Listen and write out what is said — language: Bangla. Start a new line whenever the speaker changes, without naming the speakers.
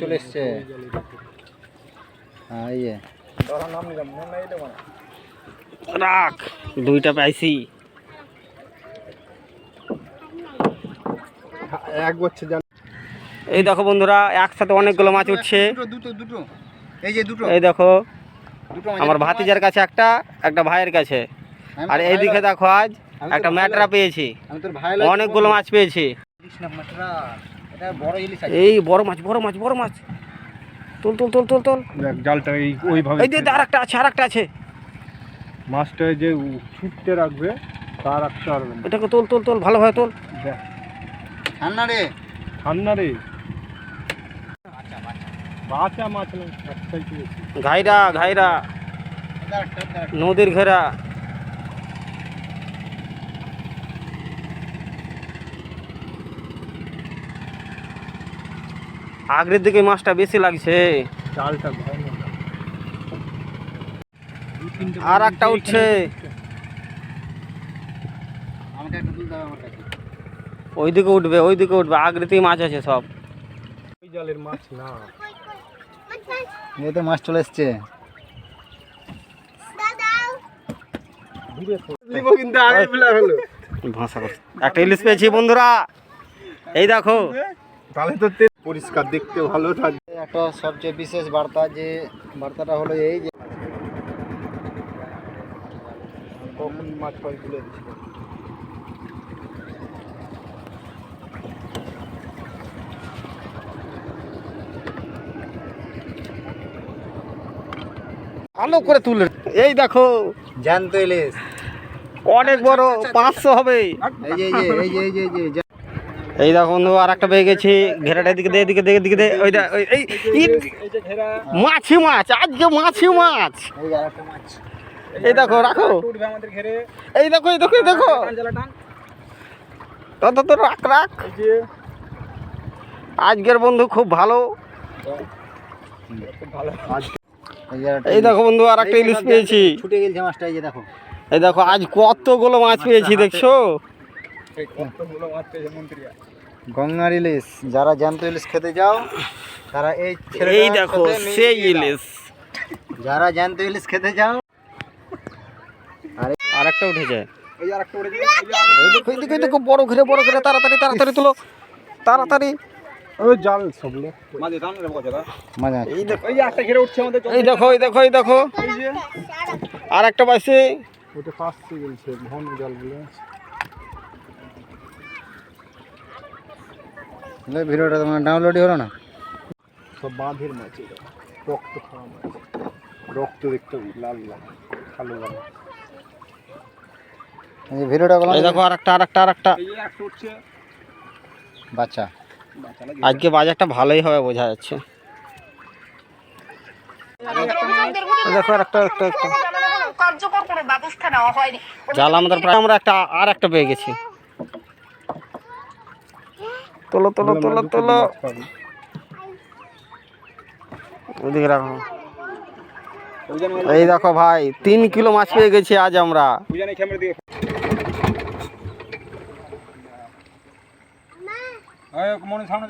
চলে এসছে। হ্যাঁ এই যে।
রাখ দুইটা পাইছি।
এক বছর
এই দেখো বন্ধুরা একসাথে অনেকগুলো মাছ উঠছে।
দুটো দুটো দুটো। এই যে দুটো।
এই দেখো আমার ভাতিজার কাছে একটা একটা ভাইয়ের কাছে। আর এইদিকে দেখো আজ একটা ম্যাটরা পেয়েছি।
আমি তোর ভাই
অনেকগুলো মাছ পেয়েছি। এই বড় মাছ বড় মাছ বড় মাছ। তুল তুল তুল তুল তুল।
দেখ জালটা এই ওইভাবে
এই যে আর একটা আছে আর একটা আছে।
মাছটা যে ছুটতে রাখবে তার পারবে না।
এটাকে তুল তুল তুল ভালোভাবে তুল।
দেখ।
ঠান্ডা রে।
ঠান্ডা রে। বাঁচা মাছ একটাই
ঘাইরা ঘাইরা।
একটা, একটা।
নদীর ঘেরা। আগের দিকে মাছটা বেশি লাগছে। আর একটা উঠছে। ওইদিকে উঠবে ওইদিকে উঠবে আগেতেই মাছ আছে সব।
ওই জালের মাছ না।
এই তো মাছ চলে এসছে।
একটা ইলিশ পেয়েছি বন্ধুরা। এই দেখো।
তাহলে তো তে- পরিষ্কার দেখতে ভালো থাকবে
একটা সবচেয়ে বিশেষ বার্তা যে বার্তাটা হলো এই যে
কখন মাছ পাই তুলে
ভালো করে তুলে এই দেখো
জ্যান্ত ইলিশ
অনেক বড় পাঁচশো হবে।
এই যে এই যে এই যে এই যে এই
দেখো বন্ধু আর একটা পেয়ে গেছি। ঘেরাটা এদিকে দে এদিকে দে এদিকে দে ওই ওই- মাছি মাছ আজকে মাছি মাছ
এই যে আরেকটা মাছ।
এই দেখো রাখো। এই দেখো এই দেখো এই দেখো। তত তো রাখ রাখ। আজকের বন্ধু খুব ভালো।
এই
দেখো বন্ধু আর একটা ইলিশ পেয়েছি।
ছুটে গেছে মাছটা এই দেখো।
এই দেখো আজ কতগুলো মাছ পেয়েছি দেখছ?
গঙ্গার ইলিশ যারা জ্যান্ত ইলিশ খেতে যাও তারা এই
এই দেখো সেই ইলিশ।
যারা জ্যান্ত ইলিশ খেতে যাও
আর একটা উঠেছে। এই দেখো এই দেখো এই দেখো বড় ঘিরে বড় ঘিরে তাড়াতাড়ি তাড়াতাড়ি তুলো। তাড়াতাড়ি।
ওই জাল সবলে
মজা
এই দেখো এই দেখো এই দেখো এই দেখো। আর একটা পাইছি।
ওটা ফাঁসতে গেছে ঘন জাল বলে।
ভিডিওটা তোমার ডাউনলোডই হলো না?
সব বাঁধের মাছ এটা রক্ত খাওয়া মাছ। রক্ত দেখতে লাল লাল কালো কালো
এই ভিডিওটা করলাম
দেখো আর একটা আর একটা আর একটা
বাচ্চা।
আজকে বাজারটা ভালোই হবে বোঝা যাচ্ছে। দেখো আর একটা একটা জাল আমাদের প্রায় আমরা একটা আর একটা পেয়ে গেছি। তোলো তোলো তোলো তোলো। ওদিকে রাখো। এই দেখো ভাই তিন কিলো মাছ পেয়ে গেছি আজ আমরা।
মনে সামনে